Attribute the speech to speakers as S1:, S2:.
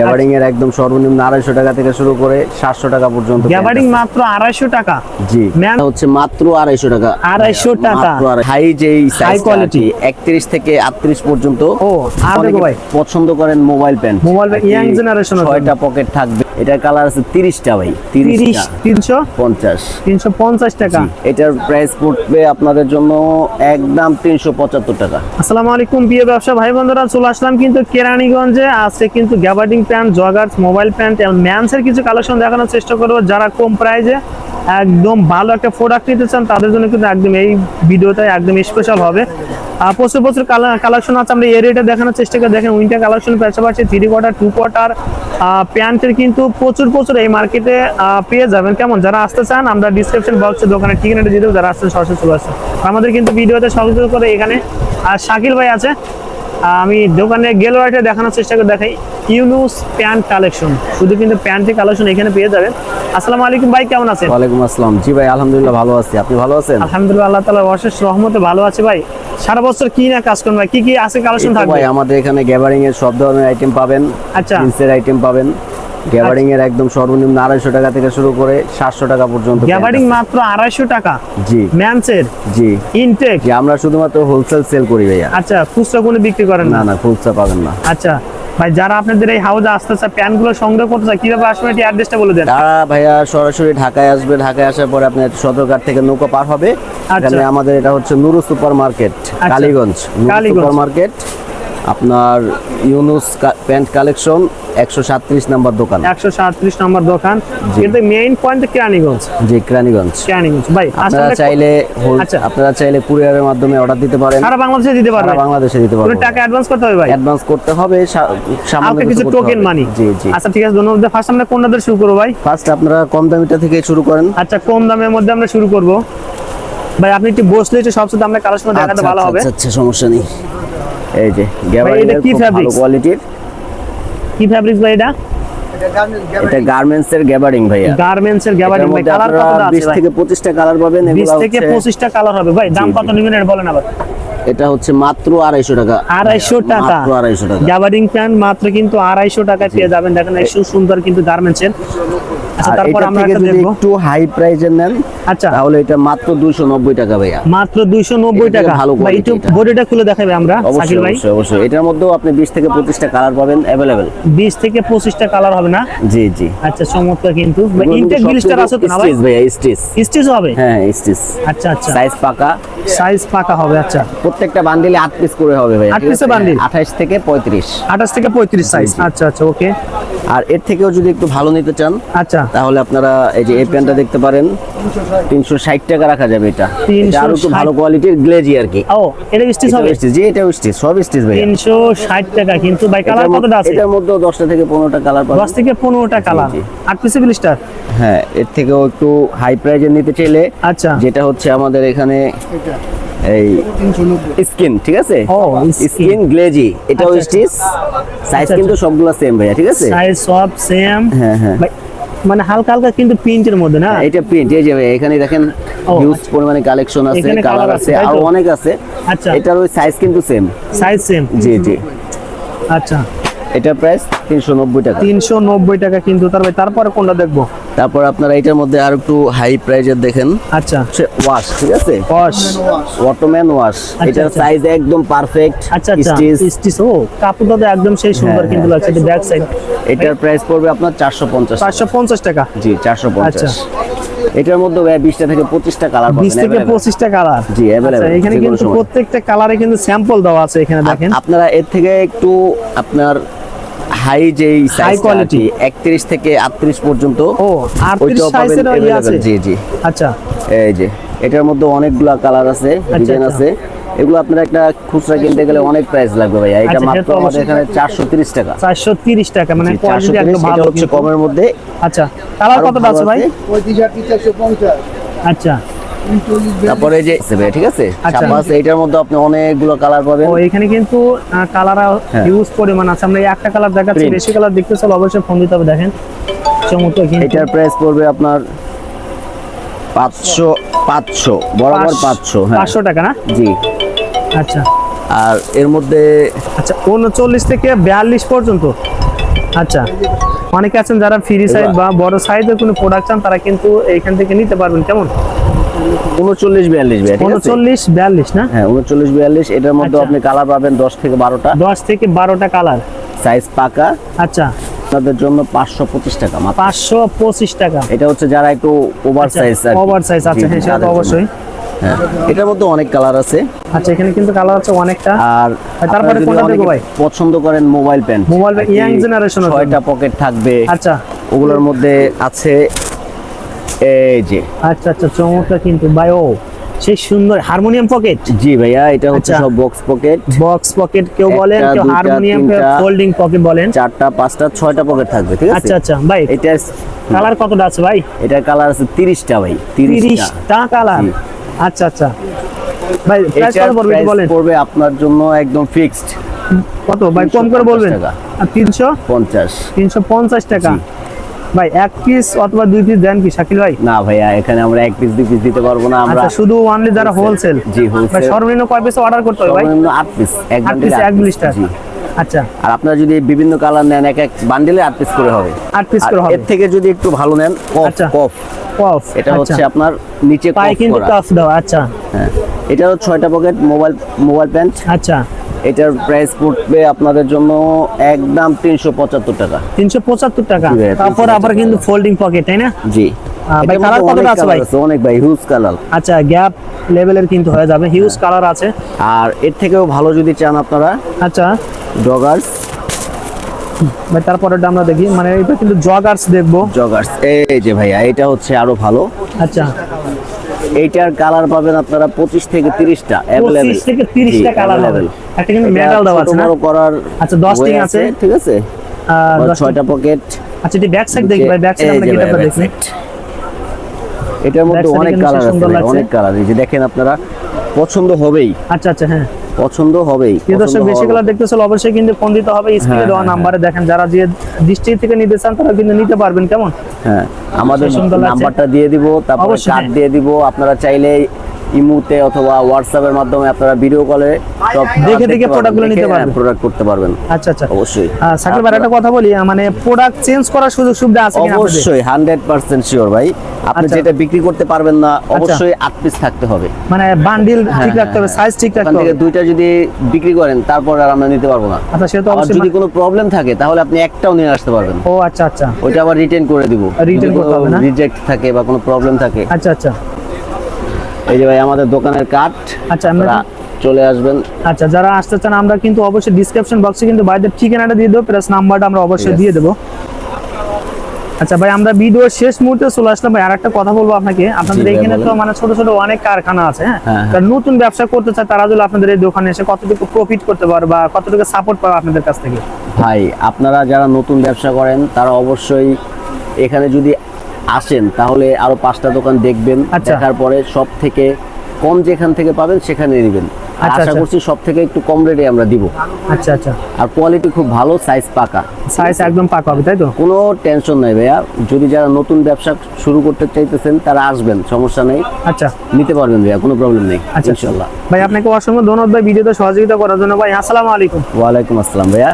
S1: গ্যাবারিং এর একদম সর্বনিম্ন আড়াইশো টাকা থেকে শুরু করে সাতশো টাকা পর্যন্ত
S2: গ্যাবারিং মাত্র আড়াইশো টাকা?
S1: জি।
S2: ম্যাম-
S1: হচ্ছে মাত্র আড়াইশো টাকা।
S2: 250 টাকা।
S1: হাই যেই
S2: High quality।
S1: একত্রিশ থেকে আটত্রিশ পর্যন্ত
S2: ও, আর ভাই।
S1: পছন্দ করেন মোবাইল প্যান্ট
S2: এর
S1: ছয়টা পকেট থাকবে। এটার কালার আছে ভাই
S2: তিরিশ
S1: তিরিশটা
S2: তিনশো?
S1: পঞ্চাশ।
S2: তিনশো পঞ্চাশ টাকা।
S1: এটার প্রাইস পড়বে আপনাদের জন্য একদম তিনশো পঁচাত্তর টাকা।
S2: আসসালামু আলাইকুম প্রিয় ব্যবসা ভাই বন্ধুরা চলে আসলাম কিন্তু কেরানীগঞ্জে। আজকে কিন্তু gabardine pant, joggers, mobile pant এবং ম্যান্সের কিছু কালেকশন দেখানোর চেষ্টা করব। যারা কম প্রাইজে একদম ভালো একটা প্রোডাক্ট নিতে চান, তাদের জন্য কিন্তু একদম এই ভিডিওটা একদম স্পেশাল হবে। আর প্রচুর প্রচুর কালেকশন আছে, আমরা এরিয়াটা দেখানোর চেষ্টা করে। দেখেন উইন্টার কালেকশন পাশাপাশি থ্রি কোয়ার্টার টু কোয়ার্টার প্যান্টের কিন্তু প্রচুর প্রচুর এই মার্কেটে পেয়ে যাবেন। কেমন? যারা আসতে চান, আমরা ডিসক্রিপশন বক্সে দোকানের ঠিকানাটা দিয়ে দেবো, যারা আসতে সরাসরি চলে আসছে আমাদের কিন্তু ভিডিওতে সহযোগিতা করে এখানে আর শাকিল ভাই আছে। আমি দোকানে গেলোয়ারটা দেখানোর চেষ্টা করে দেখাই। ইউনুস প্যান্ট কালেকশন শুধু কিন্তু প্যান্টের কালেকশন এখানে পেয়ে যাবেন। আসসালামু আলাইকুম ভাই কেমন আছেন?
S1: ওয়ালাইকুম আসসালাম। জি ভাই আলহামদুলিল্লাহ ভালো আছি। আপনি ভালো আছেন?
S2: আলহামদুলিল্লাহ আল্লাহ তালা অশেষ রহমতে ভালো আছে ভাই। সারা বছর কি না কাজ করুন ভাই? কি কি আছে কালেকশন থাকবে?
S1: ভাই আমাদের এখানে গ্যাবারিং এর সব ধরনের আইটেম পাবেন।
S2: আচ্ছা।
S1: জিন্সের আইটেম পাবেন। গ্যাবারিং এর একদম সর্বনিম্ন আড়াইশো টাকা থেকে শুরু করে সাতশো টাকা পর্যন্ত
S2: গ্যাবার্ডিং মাত্র আড়াইশো টাকা?
S1: জি।
S2: ম্যানসের
S1: জি।
S2: ইনটেক
S1: আমরা শুধুমাত্র হোলসেল সেল করি ভাইয়া।
S2: আচ্ছা খুচরা কোনো বিক্রি করেন
S1: না?
S2: না
S1: না খুচরা পাবেন না।
S2: আচ্ছা। ভাই যারা আপনাদের এই হাউজে আসতে চায় প্যানগুলো সংগ্রহ করতে চায় কীভাবে আসবে এটি অ্যাড্রেসটা বলে দেন।
S1: তারা ভাইয়া সরাসরি ঢাকায় আসবে ঢাকায় আসার পরে আপনার সদরঘাট থেকে নৌকা পার হবে। এখানে আমাদের এটা হচ্ছে Nuru super market Kaliganj Nuru
S2: Kaliganj.
S1: Super market আপনার ইউনুস প্যান্ট কালেকশন একশো সাতত্রিশ নাম্বার দোকান।
S2: একশো সাতত্রিশ নাম্বার দোকান। কিন্তু মেইন পয়েন্ট কেরানীগঞ্জ।
S1: জি কেরানীগঞ্জ।
S2: কেরানীগঞ্জ। ভাই
S1: আপনারা চাইলে
S2: আচ্ছা।
S1: আপনারা চাইলে কুরিয়ারের মাধ্যমে অর্ডার দিতে পারেন।
S2: সারা বাংলাদেশে দিতে
S1: সারা বাংলাদেশে দিতে
S2: কোনো
S1: পারবেন
S2: টাকা অ্যাডভান্স করতে হবে ভাই?
S1: অ্যাডভান্স করতে হবে সামান্য
S2: কিছু টোকেন। মানি
S1: জি জি।
S2: আচ্ছা ঠিক আছে ধন্যবাদ। ফার্স্ট আমরা কোনটা দিয়ে শুরু করব ভাই?
S1: ফার্স্ট আপনারা কম দামিটা থেকে শুরু করেন।
S2: আচ্ছা কম দামের মধ্যে আমরা শুরু করব। ভাই আপনি একটু বসলে একটু সবচেয়ে আমরা কালেকশন দেখাতে
S1: আচ্ছা,
S2: ভালো
S1: আচ্ছা,
S2: হবে।
S1: আচ্ছা, আচ্ছা সমস্যা নেই। এই যে গ্যাবারিং
S2: এটা কি
S1: ভালো কোয়ালিটির
S2: কি ফ্যাব্রিক্স ভাই এটা?
S1: এটা গার্মেন্টস এর গ্যাবারিং ভাইয়া
S2: গার্মেন্টস এর গ্যাবারিং ভাই কালার কতটা আছে
S1: 20
S2: ভাই?
S1: থেকে 25টা কালার পাবেন
S2: 20 থেকে
S1: হচ্ছে
S2: 25টা কালার হবে। ভাই দাম কত নেবেন এটা বলেন আবার?
S1: এটা হচ্ছে মাত্র 250 টাকা।
S2: আড়াইশো টাকা।
S1: মাত্র 250 টাকা।
S2: গ্যাবারিং প্যান্ট মাত্র কিন্তু আড়াইশো টাকায় পেয়ে যাবেন। দেখেন একটু সুন্দর কিন্তু গার্মেন্টস এর তারপর
S1: এটা
S2: আমরা
S1: থেকে
S2: একটা
S1: যদি
S2: দেখবো
S1: একটু হাই প্রাইজের নেন
S2: আচ্ছা
S1: তাহলে এটা মাত্র 290 টাকা ভাইয়া
S2: মাত্র দুইশো নব্বই
S1: এটা থেকে
S2: টাকা
S1: ভালো
S2: ভাই
S1: quality
S2: একটু
S1: এটা।
S2: বডিটা খুলে দেখাবে আমরা
S1: অবশ্যই
S2: সাকিল ভাই
S1: অবশ্যই অবশ্যই এটার মধ্যেও আপনি 20 থেকে 25টা কালার পাবেন अवेलेबल
S2: বিশ থেকে পঁচিশটা কালার হবে না
S1: জি জি
S2: আচ্ছা চমৎকার কিন্তু
S1: এগুলো কিন্তু
S2: ইনটেক
S1: সব
S2: বিলিস্টার
S1: কিন্তু
S2: আছে তো না ভাই
S1: stitch ভাইয়া স্টিচ
S2: স্টিচ হবে
S1: হ্যাঁ স্টিচ
S2: আচ্ছা আচ্ছা
S1: সাইজ পাকা
S2: সাইজ পাকা হবে আচ্ছা
S1: প্রত্যেকটা বান্ডিলে 8 পিস করে হবে ভাই
S2: আট piece এর bundle?
S1: 28 থেকে 35
S2: আঠাশ থেকে পঁয়ত্রিশ সাইজ
S1: জি।
S2: আচ্ছা আচ্ছা ওকে
S1: আর এর থেকেও যদি একটু ভালো নিতে চান
S2: আচ্ছা
S1: তাহলে আপনারা এই যে এই প্যান্টটা দেখতে পারেন তিনশো ষাট টাকা রাখা যাবে এটা। এটা আরও
S2: 360
S1: ভালো কোয়ালিটির গ্লেজি আর কি।
S2: ও এটা স্টিচ হবে?
S1: স্টিচ জি এটা স্টিচ সব স্টিচ ভাই
S2: তিনশো ষাট টাকা কিন্তু ভাই কালার কতটা আছে?
S1: এটার মধ্যে দশটা থেকে পনেরোটা কালার পাবেন।
S2: দশ থেকে পনেরোটা কালার
S1: জি।
S2: আট পিসে বিলিস্টার
S1: হ্যাঁ এর থেকেও একটু হাই প্রাইজের নিতে চাইলে
S2: আচ্ছা।
S1: যেটা হচ্ছে আমাদের এখানে এই স্কিন ঠিক আছে?
S2: ও,
S1: স্কিন গ্লেজি এটাও
S2: আচ্ছা,
S1: স্টিচ সাইজ
S2: আচ্ছা,
S1: কিন্তু সবগুলো সেম ভাইয়া ঠিক আছে?
S2: সাইজ সব সেম
S1: হ্যাঁ হ্যাঁ।
S2: মানে হালকা হালকা কিন্তু প্রিন্টের মধ্যে না?
S1: এটা প্রিন্ট এই যে এখানে দেখেন হিউজ
S2: আচ্ছা।
S1: পরিমাণে কালেকশন আছে কালার আছে
S2: আরও?
S1: অনেক আছে।
S2: আচ্ছা।
S1: এটার ওই সাইজ কিন্তু সেম
S2: সাইজ সেম
S1: জি জি।
S2: আচ্ছা।
S1: এটা প্রাইস তিনশো নব্বই টাকা।
S2: তিনশো নব্বই টাকা কিন্তু তার ভাই তারপরে কোনটা দেখব?
S1: তারপর আপনারা এটার মধ্যে আর একটু হাই প্রাইজের দেখেন।
S2: আচ্ছা।
S1: ওয়াশ ঠিক আছে?
S2: কস
S1: অটোম্যান ওয়াশ এটার
S2: আচ্ছা।
S1: সাইজ একদম পারফেক্ট
S2: আচ্ছা আচ্ছা।
S1: স্টিচ
S2: স্টিচ ও কাপড়টা একদম সেই সুন্দর
S1: হ্যাঁ,
S2: কিন্তু লাগছে এটা ব্যাক সাইড
S1: এটার প্রাইস পড়বে আপনার চারশো পঞ্চাশ
S2: চারশো পঞ্চাশ টাকা?
S1: জি চারশো পঞ্চাশ। এটার মধ্যে ভাই বিশটা থেকে পঁচিশটা কালার
S2: বিশ থেকে পঁচিশটা কালার
S1: জি, available,
S2: এখানে কিন্তু প্রত্যেকটা কালারে কিন্তু স্যাম্পল দেওয়া আছে এখানে দেখেন।
S1: আপনারা এর থেকে একটু আপনার হাই সাইজ
S2: quality।
S1: কোয়ালিটি একত্রিশ থেকে আটত্রিশ পর্যন্ত
S2: ও আটত্রিশ
S1: ওইটাও পাবেন
S2: সাইজের ইয়ে আছে?
S1: জি জি।
S2: আচ্ছা।
S1: এই যে এটার মধ্যে অনেকগুলা কালার আছে ডিজাইন
S2: আচ্ছা।
S1: আছে। এগুলো আপনার একটা খুচরা কিনতে গেলে অনেক প্রাইস লাগবে ভাইয়া। এটা
S2: আচ্ছা,
S1: মাত্র আমাদের এখানে চারশো তিরিশ টাকা।
S2: চারশো তিরিশ টাকা মানে কোয়ালিটি একদম ভালো
S1: হচ্ছে কমের মধ্যে।
S2: আচ্ছা কালার আরও
S1: ভালো
S2: আছে ভাই?
S3: পঁয়ত্রিশ আটত্রিশ চারশো পঞ্চাশ
S2: আচ্ছা
S1: তারপরে যে ঠিক আছে?
S2: আচ্ছা।
S1: ছাপা আছে এটার মধ্যে আপনি অনেকগুলো কালার পাবেন।
S2: ও এখানে কিন্তু কালার
S1: ইউজ
S2: হিউজ পরিমাণ আছে। আমরা একটা কালার দেখাচ্ছি। বেশি কালার দেখতে চাইলে অবশ্যই ফোন দিতে হবে দেখেন। চমৎকার
S1: এটার প্রাইস পড়বে আপনার পাঁচশো পাঁচশো বরাবর পাঁচশো হ্যাঁ।
S2: পাঁচশো টাকা না?
S1: জি।
S2: আচ্ছা।
S1: আর এর মধ্যে
S2: আচ্ছা উনচল্লিশ থেকে বিয়াল্লিশ পর্যন্ত। আচ্ছা অনেকে আছেন যারা ফ্রি সাইজ বা বড় সাইজের কোনো প্রোডাক্ট চান তারা কিন্তু এইখান থেকে নিতে পারবেন। কেমন?
S1: উনচল্লিশ বিয়াল্লিশ
S2: উনচল্লিশ বিয়াল্লিশ না?
S1: হ্যাঁ উনচল্লিশ বিয়াল্লিশ এটার মধ্যে
S2: আচ্ছা।
S1: আপনি কালার পাবেন দশ থেকে বারোটা।
S2: দশ থেকে বারোটা কালার
S1: সাইজ পাকা।
S2: আচ্ছা।
S1: আপনাদের জন্য পাঁচশো পঁচিশ টাকা মাত্র।
S2: পাঁচশো পঁচিশ টাকা।
S1: এটা হচ্ছে যারা একটু ওভার সাইজ
S2: ওভার সাইজ আচ্ছা হ্যাঁ সেটা অবশ্যই।
S1: হ্যাঁ এটার মধ্যে অনেক কালার আছে।
S2: আচ্ছা এখানে কিন্তু কালার আছে অনেকটা।
S1: আর
S2: তারপরে কোনটা ভাই?
S1: পছন্দ করেন মোবাইল প্যান্ট ছয়টা পকেট থাকবে।
S2: আচ্ছা।
S1: ওগুলোর মধ্যে আছে এই যে।
S2: আচ্ছা আচ্ছা চমৎকার কিন্তু ভাই ও। সেই সুন্দর হারমোনিয়াম পকেট।
S1: জি ভাইয়া এটা হচ্ছে
S2: আচ্ছা।
S1: সব বক্স পকেট
S2: বক্স পকেট কেউ বলেন কেউ হারমোনিয়াম ফোল্ডিং পকেট বলেন।
S1: চারটা পাঁচটা ছয়টা পকেট থাকবে ঠিক আছে?
S2: আচ্ছা আচ্ছা ভাই
S1: এটা
S2: কালার কতটা আছে ভাই?
S1: এটার কালার আছে ভাই
S2: কালার আচ্ছা আচ্ছা। ভাই প্রাইস কত পড়বে বলেন।
S1: পড়বে আপনার জন্য একদম ফিক্সড
S2: কত ভাই কম করে বলবেন।
S1: টাকা।
S2: আর তিনশো?
S1: পঞ্চাশ।
S2: তিনশো পঞ্চাশ টাকা।
S1: জি।
S2: ভাই এক পিস অথবা দুই পিস দেন কি শাকিল ভাই?
S1: না ভাইয়া এখানে আমরা এক পিস দুই পিস দিতে পারব না আমরা
S2: আচ্ছা শুধু অনলি যারা হোলসেল
S1: জি।
S2: ভাই সর্বনিম্ন কয় পিস অর্ডার করতে হবে ভাই?
S1: সর্বনিম্ন পিস এক
S2: পিস এক ব্লিস্টার
S1: জি।
S2: আচ্ছা।
S1: আর আপনারা যদি বিভিন্ন কালার নেন এক এক বান্ডিলে আট পিস করে হবে।
S2: আট পিস করে হবে।
S1: এর থেকে যদি একটু ভালো নেন কফ
S2: আচ্ছা।
S1: কফ।
S2: কফ
S1: এটা
S2: আচ্ছা।
S1: হচ্ছে আপনার নিচে কফ
S2: কিন্তু
S1: করা।
S2: কাফ দেওয়া আচ্ছা।
S1: হ্যাঁ। এটারও ছয়টা পকেট মোবাইল মোবাইল প্যান্ট
S2: আচ্ছা।
S1: এটার প্রাইস পড়বে আপনাদের জন্য একদম তিনশো পঁচাত্তর টাকা।
S2: তিনশো পঁচাত্তর টাকা। তারপর আবার কিন্তু ফোল্ডিং পকেট তাই না?
S1: জি।
S2: ভাই,
S1: এটার
S2: কতটা আছে ভাই?
S1: অনেক ভাই হিউজ কালার
S2: আচ্ছা গ্যাপ লেভেলের কিন্তু হয়ে যাবে হিউজ কালার আছে।
S1: আর এর থেকেও ভালো যদি চান আপনারা
S2: আচ্ছা। ভাই আমরা দেখি মানে এটা কিন্তু জগার্স দেখব।
S1: জগার্স এই যে ভাইয়া এটা হচ্ছে আরও ভালো।
S2: আচ্ছা।
S1: এইটার কালার পাবেন আপনারা পঁচিশ থেকে তিরিশটা
S2: পঁচিশ থেকে তিরিশটা কালার হবে। একটা কিন্তু মেটাল দেওয়া আছে
S1: করার
S2: আচ্ছা, আছে।
S1: ঠিক আছে? ছয়টা পকেট
S2: আচ্ছা এটি ব্যাক সাইড দেখি ভাই ব্যাক সাইড আমরা কীভাবে দেখি।
S1: এটার মধ্যে অনেক কালার আছে। অনেক কালার এই যে দেখেন আপনারা পছন্দ হবেই।
S2: আচ্ছা আচ্ছা হ্যাঁ।
S1: পছন্দ হবেই
S2: দর্শক বেশি কালার দেখতে অবশ্যই কিন্তু ফোন দিতে হবে স্ক্রিনে
S1: হ্যাঁ,
S2: দেওয়া
S1: হ্যাঁ,
S2: নাম্বারে দেখেন যারা যে দৃষ্টি থেকে নিতে চান তারা কিন্তু নিতে পারবেন। কেমন?
S1: হ্যাঁ আমাদের নাম্বারটা দিয়ে দিব তারপর কার্ড। দিয়ে দিব আপনারা চাইলে ইমুতে অথবা হোয়াটসঅ্যাপের মাধ্যমে আপনারা ভিডিও কলে সব
S2: দেখে দেখে product গুলো নিতে পারবেন।
S1: প্রোডাক্ট করতে পারবেন।
S2: আচ্ছা আচ্ছা।
S1: অবশ্যই।
S2: সাকিব ভাই একটা কথা বলি মানে প্রোডাক্ট চেঞ্জ করার সুযোগ সুবিধা আছে কিনা
S1: অবশ্যই হান্ড্রেড পার্সেন্ট শিওর ভাই। আপনি
S2: আচ্ছা।
S1: যেটা বিক্রি করতে পারবেন না অবশ্যই আট পিস থাকতে হবে।
S2: মানে বান্ডিল ঠিক
S1: হ্যাঁ,
S2: রাখতে হবে
S1: হ্যাঁ,
S2: সাইজ ঠিক রাখতে হবে।
S1: দুইটা যদি বিক্রি করেন তারপর আর আমরা নিতে পারব না।
S2: আচ্ছা সে তো অবশ্যই
S1: যদি কোনো প্রবলেম থাকে তাহলে আপনি একটাও নিয়ে আসতে পারবেন।
S2: ও আচ্ছা আচ্ছা।
S1: ওটা আবার রিটার্ন করে দিব।
S2: Return করতে হবে না?
S1: রিজেক্ট থাকে বা কোনো প্রবলেম থাকে।
S2: আচ্ছা আচ্ছা।
S1: এই যে ভাই আমাদের দোকানের কার্ড
S2: আচ্ছা আমরা
S1: চলে আসবেন।
S2: আচ্ছা যারা আসতে চান আমরা কিন্তু অবশ্যই ডিসক্রিপশন বক্সে কিন্তু বাইরের ঠিকানাটা দিয়ে দেবো প্লাস নাম্বারটা আমরা অবশ্যই দিয়ে দেবো। আচ্ছা ভাই আমরা ভিডিও শেষ মুহূর্তে চলে আসলাম ভাই আর একটা কথা বলব আপনাকে। আপনাদের এখানে তো মানে ছোট ছোট অনেক কারখানা আছে হ্যাঁ?
S1: হ্যাঁ,
S2: নতুন ব্যবসা করতে চায় তারা যদি আপনাদের এই দোকানে এসে কতটুকু প্রফিট করতে পারে বা কতটুকু সাপোর্ট পাবে আপনাদের কাছ থেকে?
S1: ভাই আপনারা যারা নতুন ব্যবসা করেন তারা অবশ্যই এখানে যদি আসেন তাহলে আরও পাঁচটা দোকান দেখবেন
S2: আচ্ছা।
S1: দেখার পরে সব থেকে কম যেখান থেকে পাবেন সেখানে নেবেন।
S2: আচ্ছা,
S1: আশা
S2: আচ্ছা।
S1: করছি সব থেকে একটু কম রেটে আমরা দিব।
S2: আচ্ছা আচ্ছা।
S1: আর কোয়ালিটি খুব ভালো সাইজ পাকা।
S2: সাইজ একদম পাকা হবে তাই তো?
S1: কোনো টেনশন নাই ভাইয়া। যদি যারা নতুন ব্যবসা শুরু করতে চাইতেছেন তারা আসবেন সমস্যা নেই।
S2: আচ্ছা।
S1: নিতে পারবেন ভাইয়া কোনো প্রবলেম নেই
S2: আচ্ছা। ভাই আপনাকে অসংখ্য ধন্যবাদ ভাই ভিডিওতে সহযোগিতা করার জন্য। ভাই আসসালামু আলাইকুম।
S1: ওয়ালাইকুম আসসালাম ভাইয়া।